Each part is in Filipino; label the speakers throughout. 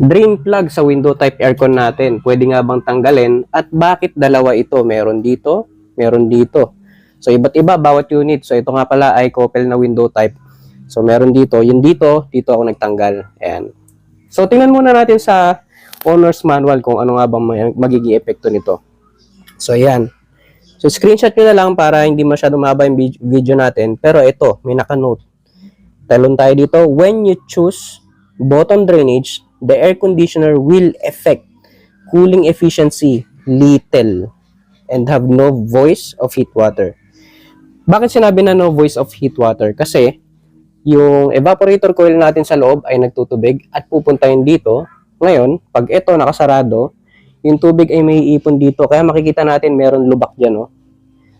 Speaker 1: Drain plug sa window type aircon natin. Pwede nga bang tanggalin? At bakit dalawa ito? Meron dito, meron dito. So, iba't iba bawat unit. So, ito nga pala ay couple na window type. So, meron dito. Yung dito, dito ako nagtanggal. Ayan. So, tingnan muna natin sa owner's manual kung ano nga bang magiging epekto nito. So, ayan. So, screenshot nyo na lang para hindi masyado mahaba yung vid- video natin. Pero ito, may naka-note. Talon tayo dito. When you choose bottom drainage, the air conditioner will affect cooling efficiency little and have no voice of heat water. Bakit sinabi na no voice of heat water? Kasi yung evaporator coil natin sa loob ay nagtutubig at pupunta yun dito. Ngayon, pag ito nakasarado, yung tubig ay may ipon dito. Kaya makikita natin meron lubak dyan, no?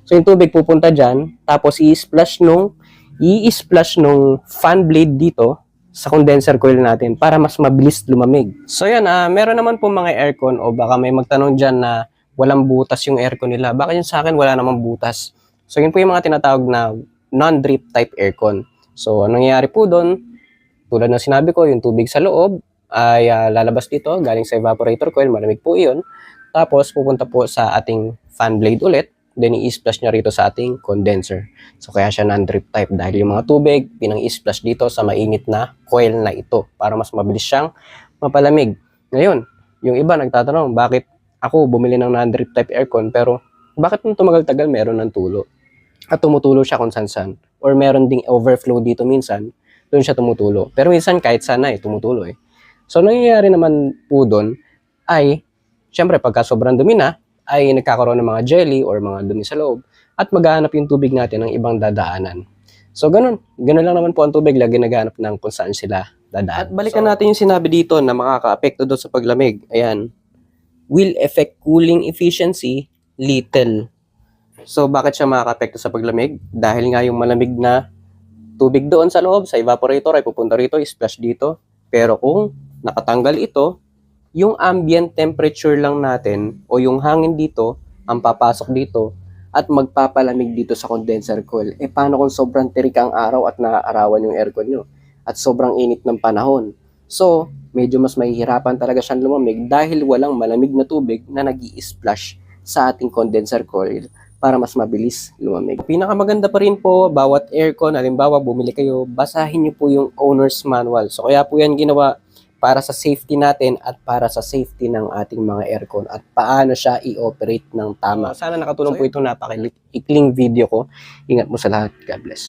Speaker 1: So, yung tubig pupunta dyan, tapos i-splash nung, i-splash nung fan blade dito sa condenser coil natin para mas mabilis lumamig. So, yan, ah, meron naman po mga aircon o baka may magtanong dyan na walang butas yung aircon nila. Bakit yun sa akin wala namang butas? So, yun po yung mga tinatawag na non-drip type aircon. So, anong nangyayari po doon? Tulad ng sinabi ko, yung tubig sa loob ay ah, lalabas dito galing sa evaporator coil, malamig po iyon. Tapos pupunta po sa ating fan blade ulit, then i-splash niya rito sa ating condenser. So kaya siya non-drip type dahil yung mga tubig pinang i-splash dito sa mainit na coil na ito para mas mabilis siyang mapalamig. Ngayon, yung iba nagtatanong, bakit ako bumili ng non-drip type aircon pero bakit nung tumagal-tagal meron ng tulo? At tumutulo siya kung san-san. Or meron ding overflow dito minsan, doon siya tumutulo. Pero minsan kahit sana eh, tumutulo eh. So, nangyayari naman po doon ay, syempre, pagka sobrang dumi na, ay nagkakaroon ng mga jelly or mga dumi sa loob at maghahanap yung tubig natin ng ibang dadaanan. So, ganun. Ganun lang naman po ang tubig. Lagi naghahanap ng kung saan sila dadaan. At balikan natin yung sinabi dito na makaka-apekto doon sa paglamig. Ayan. Will affect cooling efficiency little. So, bakit siya makaka-apekto sa paglamig? Dahil nga yung malamig na tubig doon sa loob, sa evaporator, ay pupunta rito, splash dito. Pero kung nakatanggal ito, yung ambient temperature lang natin o yung hangin dito ang papasok dito at magpapalamig dito sa condenser coil. Eh paano kung sobrang tirik ang araw at naaarawan yung aircon nyo at sobrang init ng panahon? So, medyo mas mahihirapan talaga siyang lumamig dahil walang malamig na tubig na nag splash sa ating condenser coil para mas mabilis lumamig. Pinakamaganda pa rin po, bawat aircon, halimbawa bumili kayo, basahin niyo po yung owner's manual. So kaya po yan ginawa para sa safety natin at para sa safety ng ating mga aircon at paano siya i-operate ng tama. Sana nakatulong po itong napaka-ikling video ko. Ingat mo sa lahat. God bless.